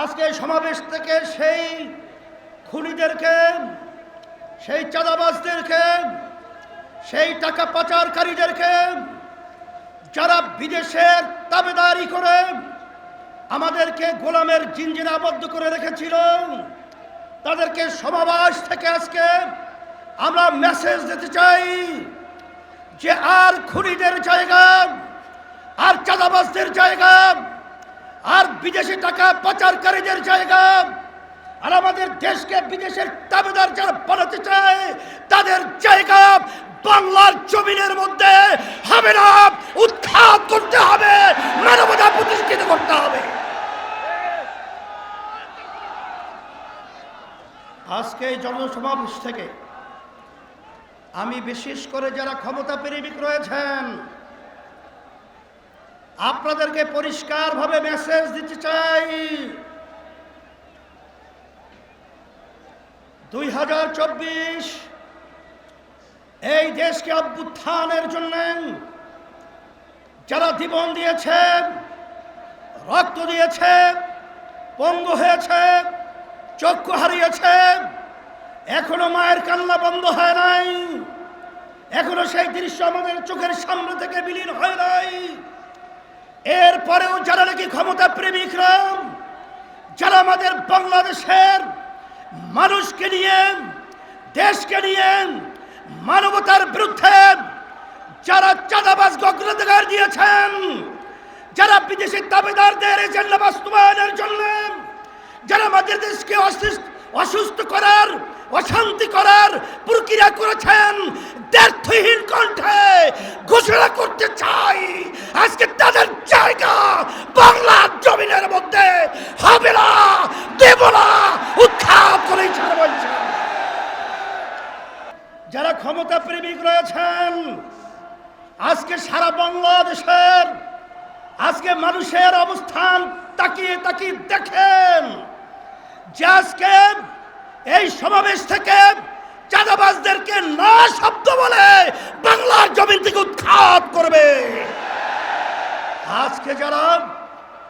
আজকে সমাবেশ থেকে সেই খুনিদেরকে, সেই চাঁদাবাজদেরকে, সেই টাকা পাচারকারীদেরকে যারা বিদেশের তাবেদারি করে আমাদেরকে গোলামের জিঞ্জিরে আবদ্ধ করে রেখেছিল, তাদেরকে সমাবেশ থেকে আজকে আমরা মেসেজ দিতে চাই যে আর খুনিদের জায়গা, আর চাঁদাবাজদের জায়গা আর বিদেশি টাকা পাচারকারীদের জায়গা। আর আমাদের দেশকে বিদেশের দাবেদার যারা বানাতে চায়, তাদের জায়গা বাংলার জমিনের মধ্যে হবে না। উৎখাত করতে হবে, মানবতা প্রতিষ্ঠিত করতে হবে। আজকে এই জনসমাবেশ থেকে আমি বিশেষ করে যারা ক্ষমতা প্রেমিক রয়েছেন আপনাদেরকে পরিষ্কারভাবে মেসেজ দিতে চাই। দুই হাজার চব্বিশ, এই দেশকে অভ্যুত্থানের জন্য যারা জীবন দিয়েছে, রক্ত দিয়েছে, পঙ্গু হয়েছে, চক্ষু হারিয়েছে, এখনও মায়ের কান্না বন্ধ হয় নাই, এখনও সেই দৃশ্য আমাদের চোখের সামনে থেকে বিলীন হয় নাই। এরপরেও যারা নাকি ক্ষমতা প্রেমিকরা যারা আমাদের বাংলাদেশের মানুষকে নিয়ে, দেশকে নিয়ে মানবতার বিরুদ্ধে যারা চাঁদাবাজ অগ্রাধিকার দিয়েছেন, যারা বিদেশি দাবিদারদের এজেন্ডা বাস্তবায়নের জন্য, যারা আমাদের দেশকে অসুস্থ করার, অশান্তি করার প্রক্রিয়া করেছেন দ্ব্যর্থহীন কণ্ঠে ঘোষণা করতে চাই আজকে তাদের জায়গা বাংলার জমিনের মধ্যে হবে না দেব না উৎখাত করে ছাড়ব যারা ক্ষমতা প্রেমিক রয়েছেন আজকে সারা বাংলাদেশের, আজকে মানুষের অবস্থান তাকিয়ে তাকিয়ে দেখেন যে আজকে এই সমাবেশ থেকে চাঁদাবাজদেরকে না শব্দ বলে বাংলার জমিন থেকে উৎখাত করবে। আজকে যারা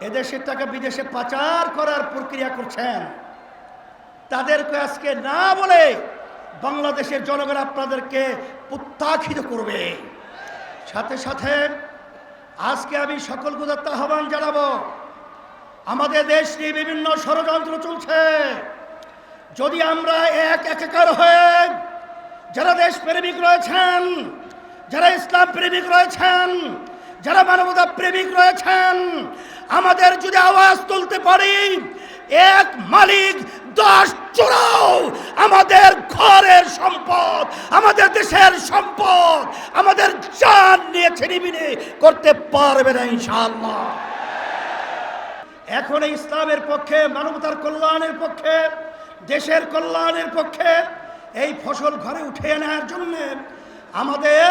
এদেশের টাকা বিদেশে পাচার করার প্রক্রিয়া করছেন, তাদেরকে আজকে না বলে বাংলাদেশের জনগণ আপনাদেরকে প্রত্যাখিত করবে। সাথে সাথে আজকে আমি সকল গুদাত্ত আহ্বান জানাব। আমাদের দেশ নিয়ে বিভিন্ন ষড়যন্ত্র চলছে। যদি আমরা এক একাকার হয়ে যারা দেশ প্রেমিক রয়েছেন, যারা ইসলাম প্রেমিক রয়েছেন, যারা মানবতা প্রেমিক রয়েছেন, আমাদের যদি আওয়াজ তুলতে পারি, এক মালিক দশ চোরাও আমাদের ঘরের সম্পদ, আমাদের দেশের সম্পদ, আমাদের চান নিয়ে ছিনিবিনি করতে পারবে না ইনশাআল্লাহ। এখন ইসলামের পক্ষে, মানবতার কল্যাণের পক্ষে, দেশের কল্যাণের পক্ষে এই ফসল ঘরে উঠে আনার জন্য আমাদের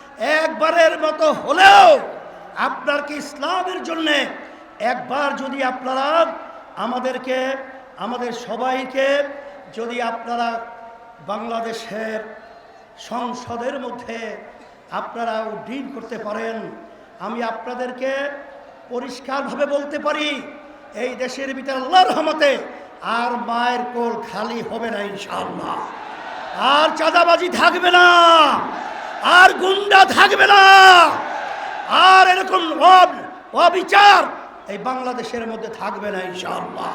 একবারের মতো হলেও আপনার কি ইসলামের জন্যে একবার যদি আপনারা আমাদেরকে, আমাদের সবাইকে যদি আপনারা বাংলাদেশের সংসদের মধ্যে আপনারা উড্ডীন করতে পারেন, আমি আপনাদেরকে পরিষ্কারভাবে বলতে পারি, এই দেশের ভিতরে আল্লাহর রহমতে আর মায়ের কোল খালি হবে না ইনশাআল্লাহ। আর চাঁদাবাজি থাকবে না। আর গুন্ডা থাকবে না। আর এরকম অব- অবিচার এই বাংলাদেশের মধ্যে থাকবে না ইনশাআল্লাহ।